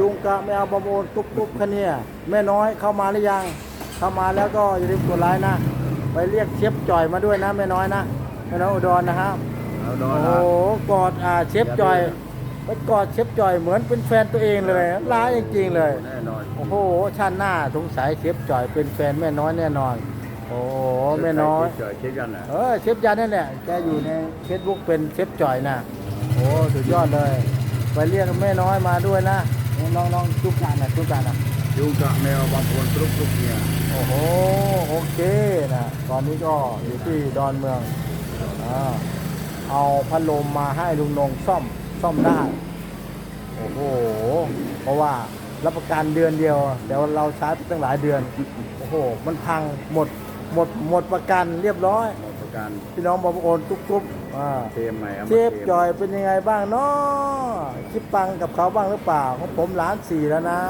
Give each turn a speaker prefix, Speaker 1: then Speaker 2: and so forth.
Speaker 1: จุงกะไม่เอาบอมโอนตุ๊บตุ๊บคะเนี่ยแม่น้อยเข้ามาหรือยัง เข้ามาแล้วก็อย่าลืมกดไลค์นะ ไปเรียกเชฟจ่อยมาด้วยนะแม่น้อยนะแม่น้อยอุดรนะครับ
Speaker 2: เอาด
Speaker 1: โอ้
Speaker 2: อน
Speaker 1: โห
Speaker 2: นะ
Speaker 1: กอดอ่าเชฟจ่อยไปกอดเชฟจ่อยเหมือนเป็นแฟนตัวเองเลยร้ายจริงๆเลย
Speaker 2: แน่นอน
Speaker 1: โอ้โหชาติหน้าสงสัยเชฟจ่อยเป็นแฟนแม่น้อยแน่นอน โอ้โหแม่น้อย
Speaker 2: เจอเช็คกันนะ
Speaker 1: เออเชฟยันนั่นแหละแกอยู่ในเฟซบุ๊กเป็นเชฟจ่อยนะโอ้สุดยอดเลย ไปเรียกแม่น้อยมาด้วยนะ น้องน้องๆจุกกันนะจุกกันนะ
Speaker 2: จุงกะแมวบางคนทุกทุกเนี่ย
Speaker 1: โอ้โหโอเคนะตอนนี้ก็อยู่ที่ดอนเมืองอาเอาพัดลมมาให้ลุงนงซ่อมซ่อมได้โอ้โหเพราะว่ารับประกันเดือนเดียวเดี๋ยวเราใช้ไปตั้งหลายเดือนโอ้โหมันพังหมดหมดหมดประกันเรียบร้อย
Speaker 2: หมดประกัน
Speaker 1: พี่น้องบอกว่าโอนตุ๊บๆ อ่า
Speaker 2: เทมใหม่อามา
Speaker 1: เชฟจอยเป็นยังไงบ้างเนาะคิดปังกับเขาบ้างหรือเปล่าของผมล้านสี่แล้วนะ